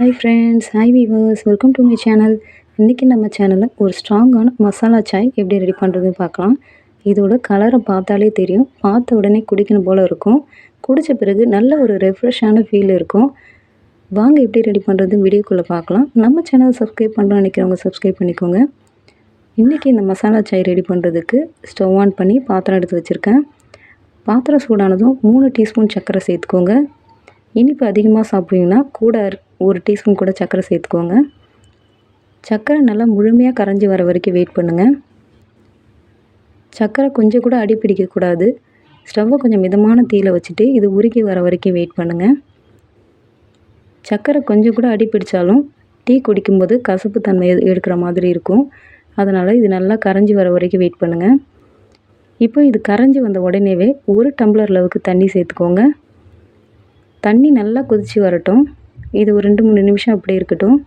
Hi friends hi viewers welcome to my channel இன்றைக்கி நம்ம சேனலில் ஒரு ஸ்ட்ராங்கான மசாலா சாய் எப்படி ரெடி பண்ணுறதுன்னு பார்க்கலாம். இதோட கலரை பார்த்தாலே தெரியும். பார்த்த உடனே குடிக்கணும் போல் இருக்கும். குடித்த பிறகு நல்ல ஒரு ரெஃப்ரெஷ்ஷான ஃபீல் இருக்கும். வாங்க எப்படி ரெடி பண்ணுறது வீடியோக்குள்ளே பார்க்கலாம். நம்ம சேனல் சப்ஸ்கிரைப் பண்ணுறோம் நினைக்கிறவங்க சப்ஸ்கிரைப் பண்ணிக்கோங்க. இன்றைக்கி இந்த மசாலா சாய் ரெடி பண்ணுறதுக்கு ஸ்டவ் ஆன் பண்ணி பாத்திரம் எடுத்து வச்சுருக்கேன். பாத்திரம் சூடானதும் மூணு டீஸ்பூன் சர்க்கரை சேர்த்துக்கோங்க. இனிப்பு அதிகமாக சாப்பிடுவீங்கன்னா கூட ஒரு டீஸ்பூன் கூட சர்க்கரை சேர்த்துக்கோங்க. சர்க்கரை நல்லா முழுமையாக கரைஞ்சி வர வரைக்கும் வெயிட் பண்ணுங்கள் சர்க்கரை கொஞ்சம் கூட அடி பிடிக்கக்கூடாது ஸ்டவ்வை கொஞ்சம் மிதமான தீயில் வச்சுட்டு இது உருகி வர வரைக்கும் வெயிட் பண்ணுங்கள் சர்க்கரை கொஞ்சம் கூட அடி பிடிச்சாலும் டீ குடிக்கும்போது கசப்பு தன்மை எடுக்கிற மாதிரி இருக்கும். அதனால் இது நல்லா கரைஞ்சி வர வரைக்கும் வெயிட் பண்ணுங்கள் இப்போ இது கரைஞ்சி வந்த உடனேவே ஒரு டம்ளர் அளவுக்கு தண்ணி சேர்த்துக்கோங்க. தண்ணி நல்லா கொதித்து வரட்டும். இது ஒரு ரெண்டு மூணு நிமிஷம் அப்படியே இருக்கட்டும்.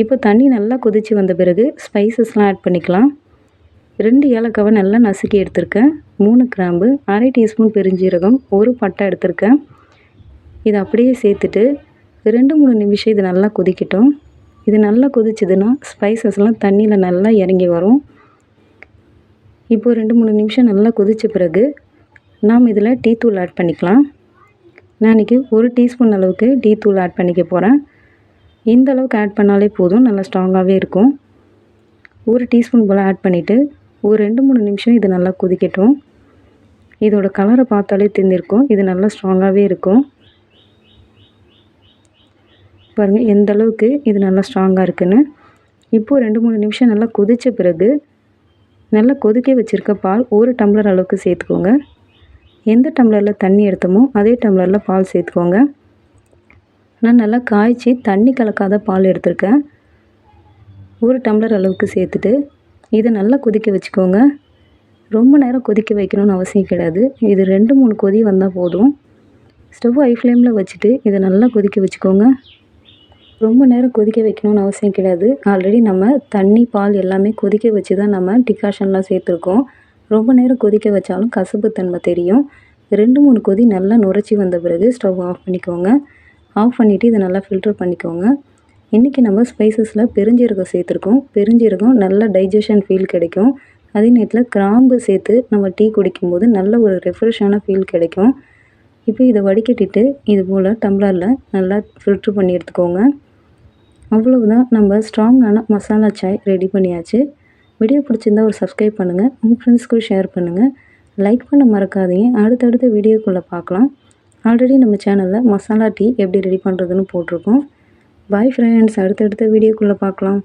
இப்போ தண்ணி நல்லா கொதித்து வந்த பிறகு ஸ்பைசஸ்லாம் ஆட் பண்ணிக்கலாம். ரெண்டு ஏலக்காவை நல்லா நசுக்கி எடுத்திருக்கேன். மூணு கிராம்பு அரை டீஸ்பூன் பெருஞ்சீரகம் ஒரு பட்டை எடுத்திருக்கேன். இதை அப்படியே சேர்த்துட்டு ரெண்டு மூணு நிமிஷம் இது நல்லா கொதிக்கட்டும். இது நல்லா கொதிச்சதுன்னா ஸ்பைசஸ்லாம் தண்ணியில் நல்லா இறங்கி வரும். இப்போது ரெண்டு மூணு நிமிஷம் நல்லா கொதித்த பிறகு நாம் இதில் டீ தூள் ஆட் பண்ணிக்கலாம். நான் இன்றைக்கி ஒரு டீஸ்பூன் அளவுக்கு டீ தூள் ஆட் பண்ணிக்க போகிறேன் இந்த அளவுக்கு ஆட் பண்ணாலே போதும் நல்லா ஸ்ட்ராங்காகவே இருக்கும். ஒரு டீஸ்பூன் போல் ஆட் பண்ணிவிட்டு ஒரு ரெண்டு மூணு நிமிஷம் இது நல்லா கொதிக்கட்டும். இதோட கலரை பார்த்தாலே தெரிஞ்சிருக்கும் இது நல்லா ஸ்ட்ராங்காகவே இருக்கும். பாருங்கள் எந்த அளவுக்கு இது நல்லா ஸ்ட்ராங்காக இருக்குன்னு. இப்போது ரெண்டு மூணு நிமிஷம் நல்லா கொதித்த பிறகு நல்லா கொதிக்க வச்சுருக்க பால் ஒரு டம்ளர் அளவுக்கு சேர்த்துக்கோங்க. எந்த டம்ளரில் தண்ணி எடுத்தோமோ அதே டம்ளரில் பால் சேர்த்துக்கோங்க. நான் நல்லா காய்ச்சி தண்ணி கலக்காத பால் எடுத்திருக்கேன். ஒரு டம்ளர் அளவுக்கு சேர்த்துட்டு இதை நல்லா கொதிக்க வச்சுக்கோங்க. ரொம்ப நேரம் கொதிக்க வைக்கணும்னு அவசியம் கிடையாது. இது ரெண்டு மூணு கொதி வந்தால் போதும். ஸ்டவ் ஐ ஃப்ளேமில் வச்சுட்டு இதை நல்லா கொதிக்க வச்சுக்கோங்க. ரொம்ப நேரம் கொதிக்க வைக்கணும்னு அவசியம் கிடையாது. ஆல்ரெடி நம்ம தண்ணி பால் எல்லாமே கொதிக்க வச்சு தான் நம்ம டிகாஷன்லாம் சேர்த்துருக்கோம். ரொம்ப நேரம் கொதிக்க வச்சாலும் கசப்புத்தன்மை தெரியும். ரெண்டு மூணு கொதி நல்லா நுரைச்சி வந்த பிறகு ஸ்டவ் ஆஃப் பண்ணிக்கோங்க. ஆஃப் பண்ணிவிட்டு இதை நல்லா ஃபில்டர் பண்ணிக்கோங்க. இன்றைக்கி நம்ம ஸ்பைசஸில் பெருஞ்சீரகம் சேர்த்துருக்கோம். பெருஞ்சீரகம் நல்ல டைஜஷன் ஃபீல் கிடைக்கும். அதே நேரத்தில் கிராம்பு சேர்த்து நம்ம டீ குடிக்கும்போது நல்ல ஒரு ரெஃப்ரெஷ்ஷான ஃபீல் கிடைக்கும். இப்போ இதை வடிகட்டிட்டு இது போல் டம்ளரில் நல்லா ஃபில்ட்ரு பண்ணி எடுத்துக்கோங்க. அவ்வளவுதான். நம்ம ஸ்ட்ராங்கான மசாலா சாய் ரெடி பண்ணியாச்சு. வீடியோ பிடிச்சிருந்தா ஒரு சப்ஸ்கிரைப் பண்ணுங்கள் உங்கள் ஃப்ரெண்ட்ஸ்க்கும் ஷேர் பண்ணுங்கள் லைக் பண்ண மறக்காதீங்க. அடுத்தடுத்த வீடியோக்குள்ளே பார்க்கலாம். ஆல்ரெடி நம்ம சேனலில் மசாலா டீ எப்படி ரெடி பண்ணுறதுன்னு போட்டிருக்கோம். பாய் ஃப்ரெண்ட்ஸ் அடுத்தடுத்த வீடியோக்குள்ளே பார்க்கலாம்.